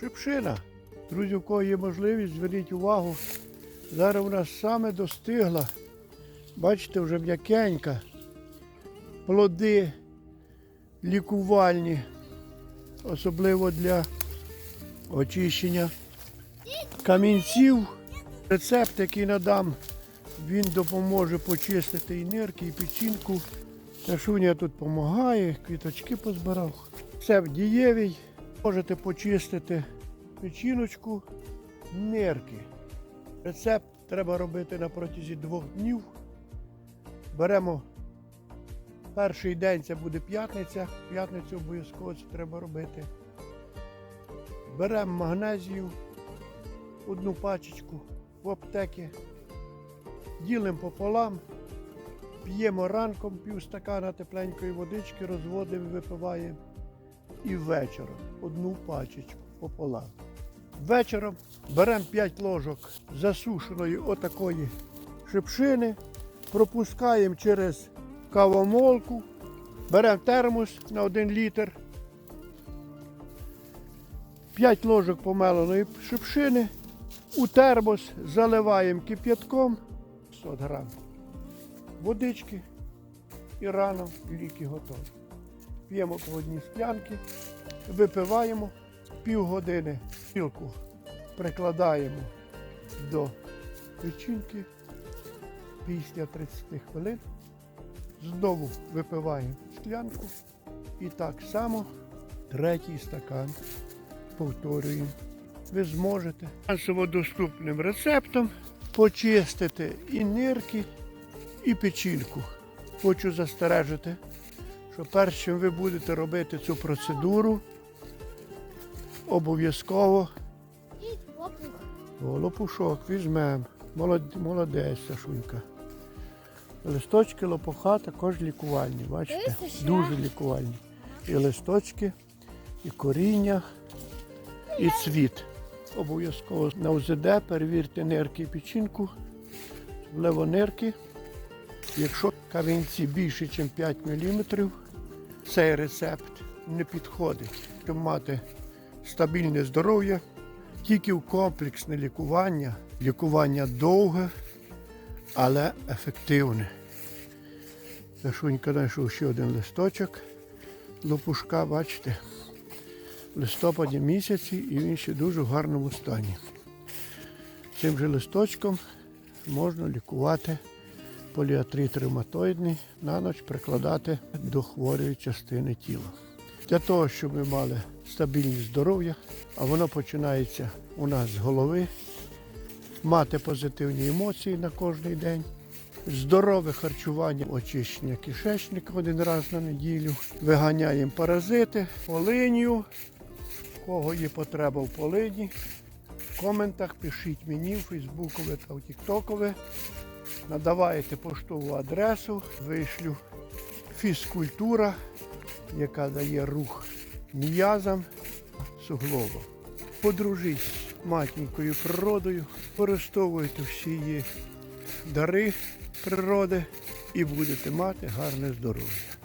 Шипшина. Друзі, у кого є можливість, зверніть увагу. Зараз у нас саме достигла. Бачите, вже м'якенька. Плоди лікувальні, особливо для очищення камінців. Рецепт, який надам, він допоможе почистити і нирки, і печінку. Сашуня тут допомагає, квіточки позбирав. Все в дієвій. Можете почистити печіночку, нирки. Рецепт треба робити на протязі двох днів. Беремо перший день, це буде п'ятниця. П'ятницю обов'язково це треба робити. Беремо магнезію, одну пачечку в аптеки, ділимо пополам, п'ємо ранком пів стакана тепленької водички, розводимо, випиваємо. І вечором одну пачечку пополам. Вечором беремо 5 ложок засушеної отакої шипшини, пропускаємо через кавомолку, беремо термос на 1 літр, 5 ложок помеленої шипшини, у термос заливаємо кип'ятком 100 грам водички і рано ліки готові. П'ємо по одній склянки, випиваємо півгодини пілку прикладаємо до печінки після 30 хвилин. Знову випиваємо склянку і так само третій стакан повторюємо. Ви зможете фінансово доступним рецептом почистити і нирки, і печінку. Хочу застережити, що перш чим ви будете робити цю процедуру, обов'язково лопушок візьмемо. Молодець, Сашунька. Листочки лопуха також лікувальні, бачите? Дуже лікувальні. І листочки, і коріння, і цвіт. Обов'язково на УЗД перевірте нирки і печінку, особливо нирки. Якщо камінці більше, ніж 5 мм, цей рецепт не підходить. Щоб мати стабільне здоров'я, тільки в комплексне лікування, лікування довге, але ефективне. Сашунька знайшов ще один листочок, лопушка, бачите, в листопаді місяці і він ще дуже в гарному стані. Цим же листочком можна лікувати поліатрит ревматоїдний, на ніч прикладати до хворої частини тіла. Для того, щоб ми мали стабільне здоров'я, а воно починається у нас з голови, мати позитивні емоції на кожний день, здорове харчування, очищення кишечника один раз на неділю, виганяємо паразити, полиню, кого є потреба в полині. В коментах пишіть мені в Фейсбукове та в Тіктокове. Надавайте поштову адресу, вишлю фізкультура, яка дає рух м'язам суглобам. Подружись з матінькою природою, використовуйте всі її дари природи і будете мати гарне здоров'я.